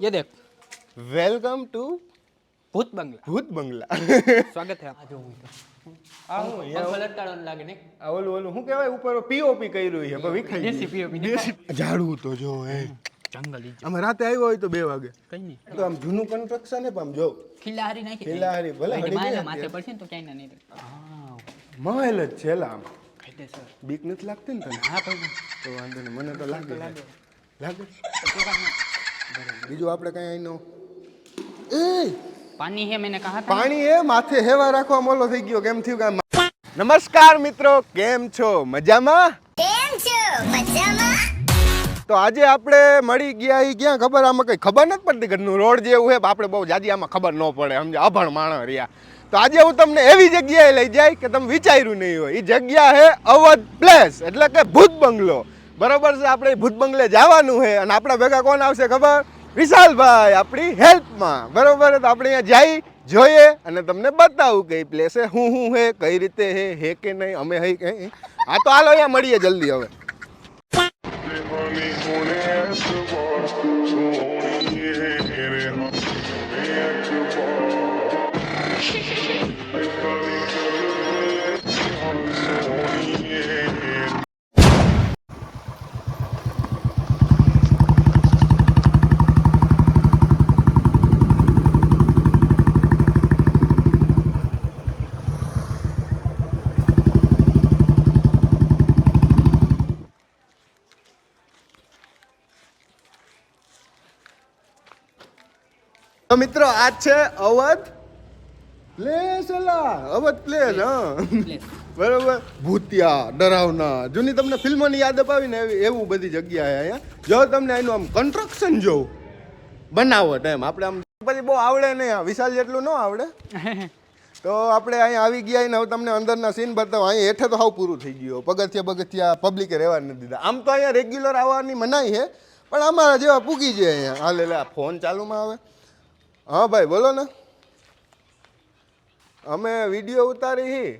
ये देख। Welcome to ભૂત બંગલા ભૂત બંગલા સ્વાગત છે આ હું આ હું અહીંયા પલટાડવાનું લાગે ને આ ઓલું ઓલું કહેવાય ઉપર પીઓપી કર્યું છે હવે વિખાઈ દેસી પીઓપી ઝાડવું તો જો એ જંગલ અમે રાતે આવ્યો હોય તો બે વાગે કઈ નહીં તો આમ જૂનું કન્સ્ટ્રક્શન હે પણ જો। ખિલ્લાહારી નાખી ખિલ્લાહારી ભલે હડી માથે પડશે તો ક્યાંય ના નહીં મહેલ જ છે આમ. બીક નથી લાગતી ને તને? હા ભાઈ. તો વાંધો નહીં મને તો લાગે લાગે. લાગે બીજું આપણે કઈ અહીંનો એ! પાણી હે મેને કહા પાણી હે માથે હેવા રાખવા મોલો થઈ ગયો કેમ થયું કે નમસ્કાર મિત્રો કેમ છો? મજામાં? કેમ છો? મજામાં? તો આજે આપણે મળી ગયા એ ક્યાં ખબર? આમાં કઈ ખબર નથી પડતી ઘરનું રોડ જેવું હે આપણે બહુ જાદી આમાં ખબર ન પડે સમજે અભણ માણસ રહ્યા. તો આજે હું તમને એવી જગ્યાએ લઈ જાય કે તમે વિચાર્યું નહીં હોય. એ જગ્યા હે અવધ પ્લેસ એટલે કે ભૂત બંગલો. બરોબર છે, આપણે ભૂત બંગલે જવાનું છે અને આપણા ભેગા કોણ આવશે ખબર? વિશાલભાઈ, આપણી હેલ્પમાં. બરોબર તો આપણે અહીંયા જઈ જોઈએ અને તમને બતાવું કે પ્લેસે હું હું હે કઈ રીતે હે હે કે નહીં, અમે હે આ તો હાલો, અહીંયા મળીએ જલ્દી હવે. તો મિત્રો આ છે અવધ પ્લેસ એલા અવધ પ્લેસ હા. બરોબર. ભૂતિયા ડરાવના. જૂની તમને ફિલ્મોની યાદ અપાવી ને એવું બધી જગ્યાએ અહીંયા જો તમને એનું આમ કન્સ્ટ્રક્શન જોવું. બનાવટ એમ. આપણે આમ પછી બહુ આવડે નહીં. વિશાલ જેટલું ન આવડે. તો આપણે અહીંયા આવી ગયા ને હવે તમને અંદરના સીન બતાવો. અહીંયા હેઠે તો હાવ પૂરું થઈ ગયું. પગથિયા પગથિયા પબ્લિકે રહેવા નથી દીધા. આમ તો અહીંયા રેગ્યુલર આવવાની મનાઈ છે. પણ અમારા જેવા પૂગી જાય અહીંયા. હાલે લે આ ફોન ચાલુમાં આવે. હા ભાઈ બોલો ને. અમે વીડિયો ઉતારી હી.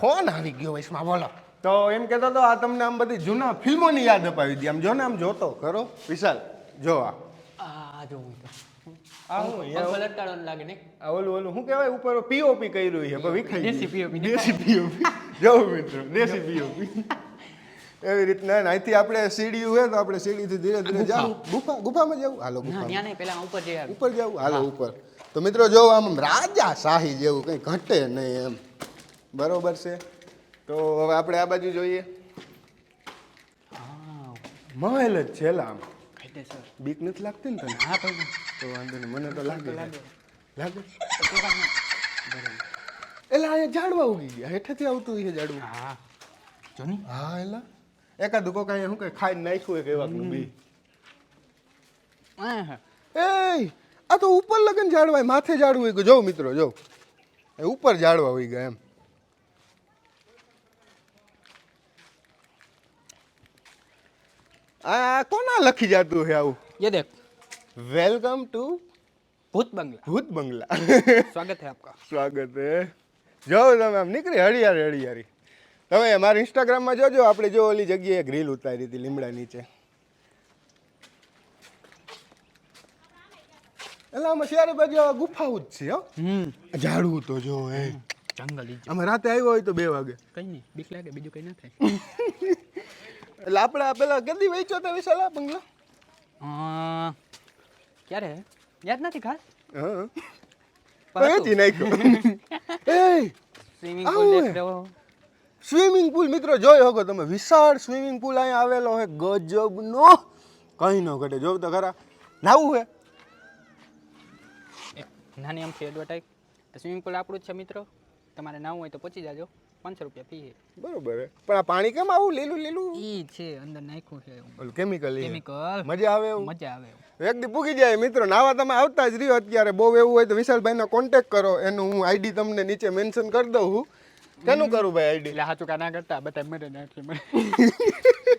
ફોન આવી ગયો વૈશમાં બોલો. તો એમ કહેતો તો આ તમને આમ બધી જૂના ફિલ્મોની યાદ અપાવી દી. આમ જો ને આમ જોતો ખરો. વિશાલ જો આ. આ જો પીઓપી કર્યું છે મિત્રો દેશી પીઓપી એવી રીતના અહીંથી આપણે સીડી હોય તો આપણે સીડીથી ધીરે ધીરે જાવું. ગુફા ગુફામાં જવું? હાલો ગુફા પેલા ઉપર જઈએ ઉપર જવું? હાલો ઉપર. તો મિત્રો જો આમ રાજા શાહી જેવું કંઈ ઘટે નહીં એમ. બરોબર છે? તો હવે આપણે આ બાજુ જોઈએ. મહેલ જ છે આમ. બીક નથી લાગતી ને તને? હા ભાઈ તો વાંધો નહીં મને તો લાગે લાગે. લાગે એટલે આ ઝાડવા ઉગી ગયા. હેઠેથી આવતું એ ઝાડવું. હા. જો હા એલા. એકાદું કોક અહીંયા શું કઈ ખાઈને નાખ્યું એક એવા બી હા હા એ આ તો ઉપર લગન ઝાડવા છે, માથે ઝાડવું હોય ગયું જો મિત્રો જો એ ઉપર ઝાડવા હોય ગયા એમ આ કોના લખી જાતું છે આવું ये देख વેલકમ ટુ भूत बंगला ભૂત બંગલા स्वागत है आपका સ્વાગત છે જો તમે આમ નીકળી હળિયારી હળિયારી તમે મારા ઇન્સ્ટાગ્રામમાં જોજો આપણે જો ઓલી જગ્યાએ એક રીલ ઉતારી હતી લીમડા નીચે. એટલે આમાં શહેર બાજુ ગુફાઓ જ છે હો. ઝાડવું તો જો એ જંગલ અમે રાતે આવ્યો હોય તો બે વાગે. કઈ નહીં બીક લાગે બીજું કઈ ના થાય. એટલે આપણે પેલા કેટલી વેચો તો વિશાલા બંગલા? ક્યારે? યાદ નથી ખાસ? હા પણ નાખ્યો. એ સ્વિમિંગ પુલ દેખ રહ્યો. સ્વિમિંગ પુલ મિત્રો જોઈ શકો તમે વિશાળ સ્વિમિંગ પુલ અહીંયા આવેલો છે ગજબનો. કંઈ ન ઘટે. જોવ તો ખરા. નાવું હે એક નાની અમથી એડવર્ટાઈઝ સ્વિમિંગ પુલ આપણું જ છે મિત્રો. તમારે નાવું હોય તો પહોંચી જાજો. પાંચસો રૂપિયા ફી બરોબર હે પણ આ પાણી કેમ આવું લીલું લીલું? એ છે અંદર નાખ્યું છે કેમિકલ કેમિકલ મજા આવે એવું? મજા આવે વ્યક્તિ એક દી પૂગી જાય મિત્રો. નાવા તમે આવતા જ રહ્યો અત્યારે. બહુ એવું હોય તો વિશાલભાઈનો કોન્ટેક કરો. એનું હું આઈડી તમને નીચે મેન્શન કરી દઉં છું. કેનું કરું ભાઈ આઈડી એટલે હાચું કા ના કરતા? બધા મરે ના એટલે મરે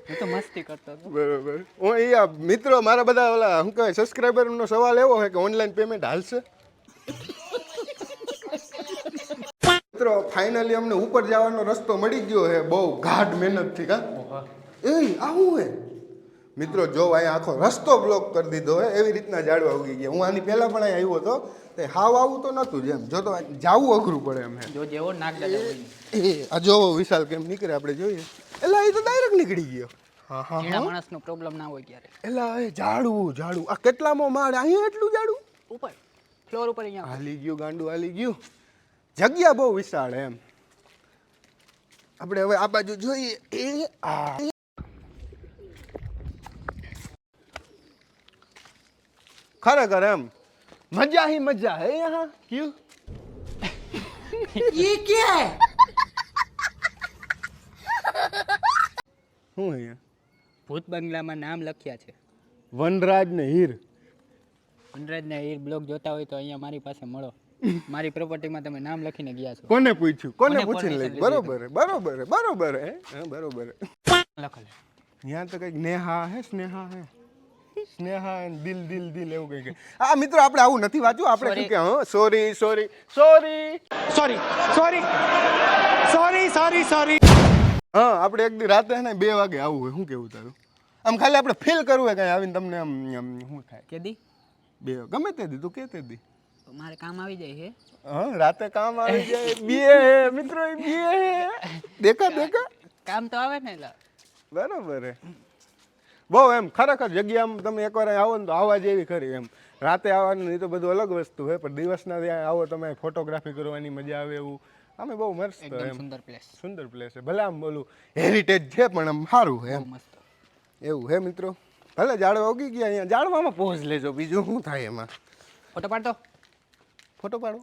હું તો મસ્તી કરતો હતો. બરોબર. હું અહીંયા મિત્રો મારા બધા ઓલા શું કહેવાય સબસ્ક્રાઈબરનો સવાલ એવો છે કે ઓનલાઈન પેમેન્ટ હાલશે? મિત્રો ફાઇનલી અમને ઉપર જવાનો રસ્તો મળી ગયો છે. બહુ ગાઢ મહેનતથી કા? એ આવું હે? મિત્રો જો અહીંયા આખો રસ્તો બ્લોક કરી દીધો હોય એવી રીતના ઝાડવા ઉગી ગયા. હું આની પહેલાં પણ અહીંયા આવ્યો હતો તે હાવ આવું તો નહોતું જેમ જો તો જાવું અઘરું પડે એમ જો જેવો નાક આ જોવો વિશાલ કેમ નીકળે આપણે જોઈએ. એટલે એ તો ડાયરેક્ટ નીકળી ગયો. હા હા માણસનો પ્રોબ્લેમ ના હોય ક્યારે. એલા એ ઝાડવું ઝાડવું. આ કેટલામો માળ? અહીંયા એટલું ઝાડવું? ઉપર. ફ્લોર ઉપર અહીંયા. હાલી ગયું ગાંડું હાલી ગયું. જગ્યા બહુ વિશાળ એમ. આપણે હવે આ બાજુ જોઈએ. એ આ ખરેખર એમ. મજા હી મજા હે યહાં? ક્યું? શું અહીંયા ભૂત બંગલામાં નામ લખ્યા છે. વનરાજ ને હીર વનરાજના હીર બ્લોગ જોતા હોય તો અહીંયા મારી પાસે મળો. મારી પ્રોપર્ટીમાં તમે નામ લખીને ગયા છો. કોને પૂછ્યું? કોને પૂછીને લઈ? બરોબર બરોબર બરોબર હે હા, બરોબર હે. લખેલ ત્યાં તો કંઈક નેહા હે સ્નેહા હે. સ્નેહા and દિલ દિલ દિલ એવું કંઈ હે. આ મિત્રો આપણે આવું નથી વાંચ્યું. આપણે. શું કે હા? Sorry sorry sorry sorry sorry sorry sorry sorry હા આપણે એક દી રાતે ને બે વાગે આવું હોય. શું કેવું તારું? આમ ખાલી આપણે ફીલ કરવું હોય કઈ આવીને તમને આમ શું થાય? કે દી? બે ગમે તે દી તું કે તે દી. તો મારે કામ આવી જાય છે હા રાતે કામ આવી જાય. બે હે મિત્રો બે હે. દેખા દેખા. કામ તો આવે ને બરાબર હે. બહુ એમ ખરેખર જગ્યામાં તમે એકવાર આવો ને તો આવવા જેવી ખરી એમ. રાતે આવવાનું એ તો બધું અલગ વસ્તુ હોય પણ દિવસના ત્યાં આવો તમે ફોટોગ્રાફી કરવાની મજા આવે એવું. અમે બહુ મસ્ત એમ. સુંદર પ્લેસ સુંદર પ્લેસ છે. ભલે આમ બોલું હેરિટેજ છે પણ આમ સારું છે એમ. મસ્ત. એવું હે મિત્રો? ભલે ઝાડવા ઉગી ગયા અહીંયા. ઝાડવામાં પહોંચ લેજો. બીજું શું થાય એમાં? ફોટો પાડતો. ફોટો પાડો.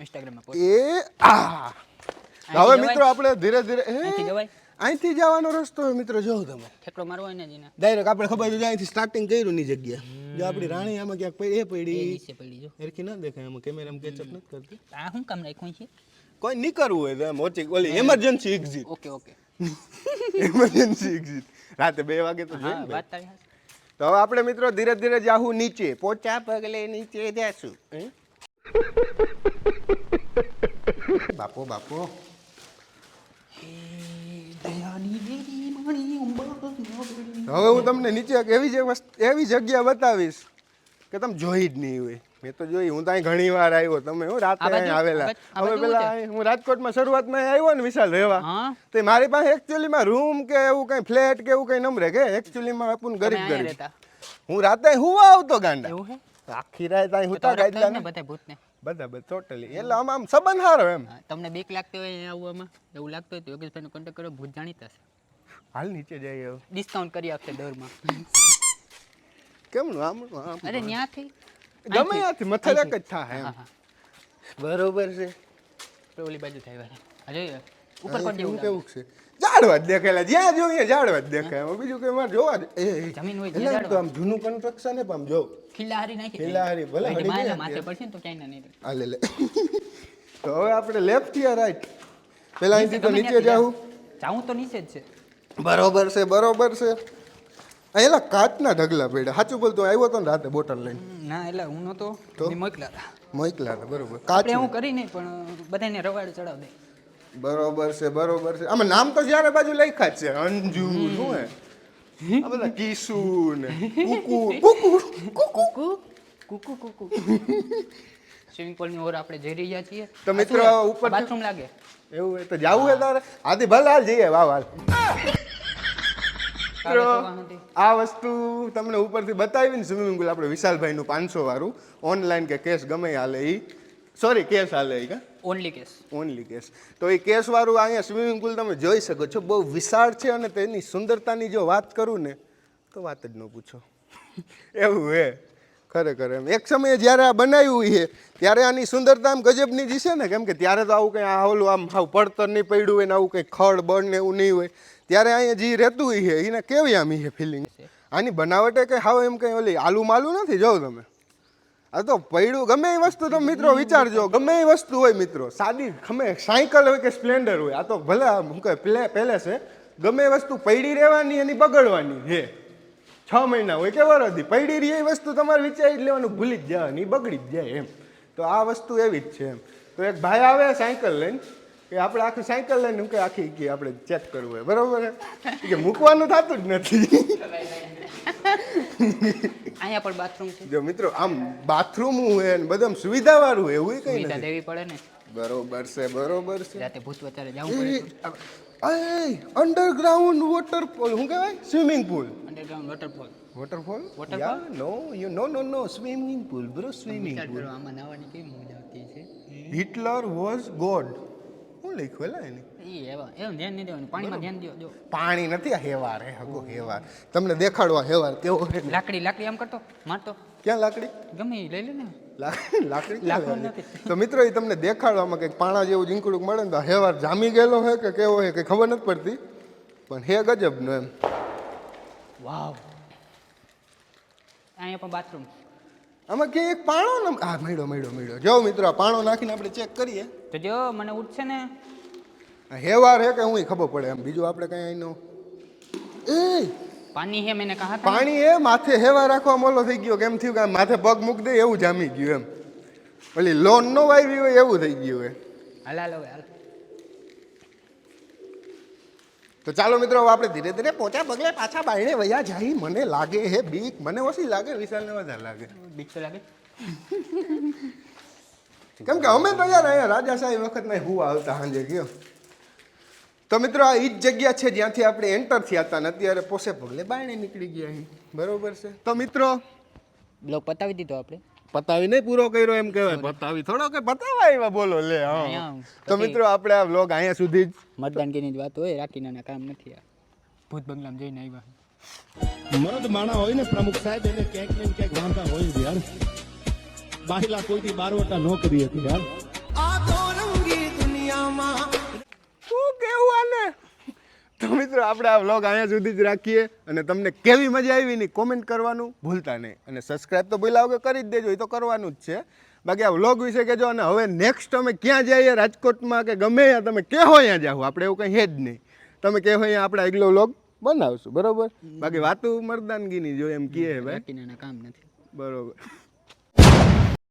ઇન્સ્ટાગ્રામમાં એ આ. હવે મિત્રો આપણે ધીરે ધીરે અહીંથી જવાનો રસ્તો મિત્રો જો તમે. ઠેકડો મારવો હોય ને જીને. ડાયરેક્ટ આપણે ખબર છે અહીંથી સ્ટાર્ટિંગ કર્યું ની જગ્યા. જો આપણી રાણી આમાં ક્યાંક પડી એ પડી. જો. એરખી ન દેખાય આમાં કેમેરામાં કેચઅપ નથી કરતી. આ શું કામ રાખ્યું છે? કોઈ નીકળવું હોય તો ઓછી ઓલી emergency exit okay okay. Emergency exit રાતે બે વાગે તો જોઈએ વાત તો હવે આપણે મિત્રો ધીરે ધીરે જાહું નીચે. પોચા પગલે નીચે જાશું. બાપો બાપો. હવે હું તમને નીચે એવી એવી જગ્યા બતાવીશ કે તમે જોઈ જ નહીં હોય. મેં તો જોઈ હું તો અહીં ઘણી વાર આવ્યો. તમે હું રાતે આવેલા. હવે પેલા હું રાજકોટમાં શરૂઆતમાં આવ્યો ને વિશાલ રહેવા હા. તે મારી પાસે એકચ્યુઅલીમાં રૂમ કે એવું કઈ ફ્લેટ કે એવું કઈ નમરે કે એકચ્યુઅલીમાં આપણું ગરીબ ગરીબ. હું રાતે હુવા આવતો ગાંડા. આખી રાત અહીં હુતા તો ગાયલા ને બધા ભૂતને. બધા બધા ટોટલી એટલે આમ આમ સંબંધ સારો એમ. તમને બીક લાગતી હોય અહીંયા આવવામાં? એવું લાગતું હોય તો યોગેશભાઈનો કોન્ટેક્ટ કરો ભૂત જાણીતા છે. હાલ નીચે જઈએ ડિસ્કાઉન્ટ કરી આપશે દરમાં. કેમનું? આમ આમ અરે ત્યાંથી ગમે ત્યાંથી મથલ જ થાય એમ. હા હા બરોબર છે. તો ઓલી બાજુ થાય જોઈએ ઉપર કોણ જેવું કેવું છે? ઝાડવા જ દેખાયેલા જ્યાં જોઈએ ઝાડવા જ દેખાય. બીજું કઈ મારે જોવા એ, જમીન હોય આમ તો આમ જૂનું કન્સ્ટ્રક્શન હે પણ આમ જો. ખીલ્લા હારી નાખી ખીલ્લા હારી, ભલે હડી ગયા માથે પડશે તો ક્યાંય ના નહીં આ લે. લે તો હવે આપણે લેફ્ટ યા રાઈટ પેલા અહીંથી તો નીચે જાઉં જાઉં તો નીચે જ છે. બરોબર છે બરોબર છે. એલા કાચના ઢગલા પડ્યા. સાચું બોલતો આવ્યો તો ને રાતે બોટલ લઈને. ના એટલે હું નતો મોકલા મોકલા બરોબર. કાચ હું કરી નહીં પણ બધાને રવાડ ચડાવ દે. બરોબર છે બરોબર છે. આમાં નામ તો જ્યારે બાજુ લખ્યા જ છે અંજુ શું હે? આ બધા કીસુ ને કુકુ કુકુ. કુકુ કુકુ કુકુ. સ્વિમિંગ પુલની ઓર આપણે જઈ રહ્યા છીએ. તો મિત્રો ઉપર બાથરૂમ લાગે? એવું હોય તો જાવું હે તારે? આથી ભલે હાલ જઈએ વાહ વાહ. આ વસ્તુ તમને ઉપરથી બતાવી ને સ્વિમિંગ પુલ આપણે વિશાલભાઈનું પાંચસો વાળું ઓનલાઈન કે કેશ ગમે હાલે એ સોરી કેશ હાલે એ કા? ઓનલી કેસ ઓનલી કેસ તો એ કેસ વાળું અહીંયા સ્વિમિંગ પુલ તમે જોઈ શકો છો. બહુ વિશાળ છે અને તેની સુંદરતાની જો વાત કરું ને તો વાત જ ન પૂછો. એવું હે. ખરેખર એમ. એક સમયે જ્યારે આ બનાવ્યું છે ત્યારે આની સુંદરતા આમ ગજબની જ છે ને. કેમ કે ત્યારે તો આવું કંઈ આ ઓલું આમ હાવ પડતર નહીં પડ્યું હોય ને આવું કંઈ ખડ બળ ને એવું નહીં હોય. ત્યારે અહીંયા જે રહેતું હોય છે એને કેવી આમ એ ફિલિંગ આની બનાવટે કંઈ હાવ એમ કંઈ ઓલી આલુ માલું નથી? જોઉં તમે. આ તો પૈડું, ગમે એ વસ્તુ તમે મિત્રો વિચારજો, ગમે એ વસ્તુ હોય મિત્રો. સાદી ગમે સાયકલ હોય કે સ્પ્લેન્ડર હોય, આ તો ભલે હું કહે પહેલે છે. ગમે એ વસ્તુ પૈડી રહેવાની એની બગડવાની છે. છ મહિના હોય કે વરદી પૈડી રહી એ વસ્તુ તમારે વિચારી જ લેવાનું, ભૂલી જ જવાની, બગડી જ જાય એમ. તો આ વસ્તુ એવી જ છે એમ. તો એક ભાઈ આવે સાયકલ લઈને, કે આપણે આખી સાયકલ લઈને, હું કે આખી કે આપણે ચેક કરવું હોય, બરાબર કે મૂકવાનું થતું જ નથી. અહીંયા પણ બાથરૂમ છે. જો મિત્રો આમ બાથરૂમ હોય ને બધા સુવિધા વાળું હોય એવું કઈ સુવિધા દેવી પડે ને. બરોબર છે બરોબર છે. રાતે ભૂત વચારે જવું પડે અંડરગ્રાઉન્ડ વોટરફોલ શું કહેવાય? Swimming pool underground waterfall waterfall Waterfall? No you know no no swimming pool bro swimming pool pool આમાં નાવાની કેમ મજા આવતી છે હિટલર વોઝ ગોડ હું લખ્યું? એલા એની. ઈ એવા એવું ધ્યાન નહીં દેવાનું પાણીમાં ધ્યાન દ્યો જો. પાણી નથી આ હેવાર હે હગો હેવાર. તમને દેખાડવા હેવાર કેવો લાકડી લાકડી આમ કરતો મારતો. ક્યાં લાકડી? ગમે લઈ લે ને. લાકડી લાકડી. તો મિત્રો એ તમને દેખાડવામાં કંઈક પાણા જેવું જીંકડું મળે ને તો હેવાર જામી ગયેલો હે કે કેવો હે કંઈ ખબર નથી પડતી. પણ હે ગજબનો એમ. વાવ. અહીંયા પણ બાથરૂમ. આમાં કે એક પાણો ને આ મળ્યો મળ્યો મળ્યો. જો મિત્રો પાણો નાખીને આપણે ચેક કરીએ. તો જો મને ઉઠશે ને? હેવાર હે કે હું ખબર પડે એમ. બીજું આપણે કઈ અહીંનો એ પાણી હે મેને કહા પાણી એ માથે હેવા રાખવા મોલો થઈ ગયો કેમ થયું કે માથે પગ મૂક દે એવું જામી ગયું એમ. ઓલી લોન નો વાવી હોય એવું થઈ ગયું હે. હાલ હાલ હવે હાલ. તો ચાલો મિત્રો આપણે ધીરે ધીરે પોચા પગલે પાછા બાયણે વયા જાય. મને લાગે હે બીક. મને ઓછી લાગે વિશાલને વધારે લાગે. બીક તો લાગે. કેમ કે અમે તો યાર અહીંયા રાજાશાહી વખતમાં હું આવતા સાંજે ગયો. તો મિત્રો આ એ જ જગ્યા છે જ્યાંથી આપણે એન્ટર થયા હતા ને અત્યારે પોસે પગલે બાયણે નીકળી ગયા અહીં બરોબર છે? તો મિત્રો બ્લોક પતાવી દીધો આપણે. પતાવી નહીં પૂરો કર્યો એમ કહેવાય. પતાવી થોડો કે પતાવા એવા બોલો લે હા. તો મિત્રો આપણે આ વ્લોગ અહીંયા સુધી જ મતદાનગીની જ વાત હોય રાખીના કામ નથી આ. ભૂત બંગલામાં જઈને આવ્યા. મરદ માણા હોય ને પ્રમુખ સાહેબ એને ક્યાંક ને ક્યાંક વાંધા હોય જ યાર. બાહિલા કોઈથી બારવટા ન કરી હતી યાર. શું કેવું આને? તો મિત્રો આપણે આ વ્લોગ અહીંયા સુધી જ રાખીએ અને તમને કેવી મજા આવી એની કોમેન્ટ કરવાનું ભૂલતા નહીં. અને સબસ્ક્રાઈબ તો ભૂલા કે કરી જ દેજો એ તો કરવાનું જ છે. બાકી આ વ્લોગ વિશે કહેજો અને હવે નેક્સ્ટ અમે ક્યાં જઈએ? રાજકોટમાં કે ગમે ત્યાં તમે કેહો અહીંયા જાઓ. આપણે એવું કંઈ હે જ નહીં. તમે કહેવો અહીંયા આપણે આગલો વ્લોગ બનાવશું બરોબર? બાકી વાતું મરદાનગીની જો એમ કહે ભાઈ. કામ નથી. બરોબર.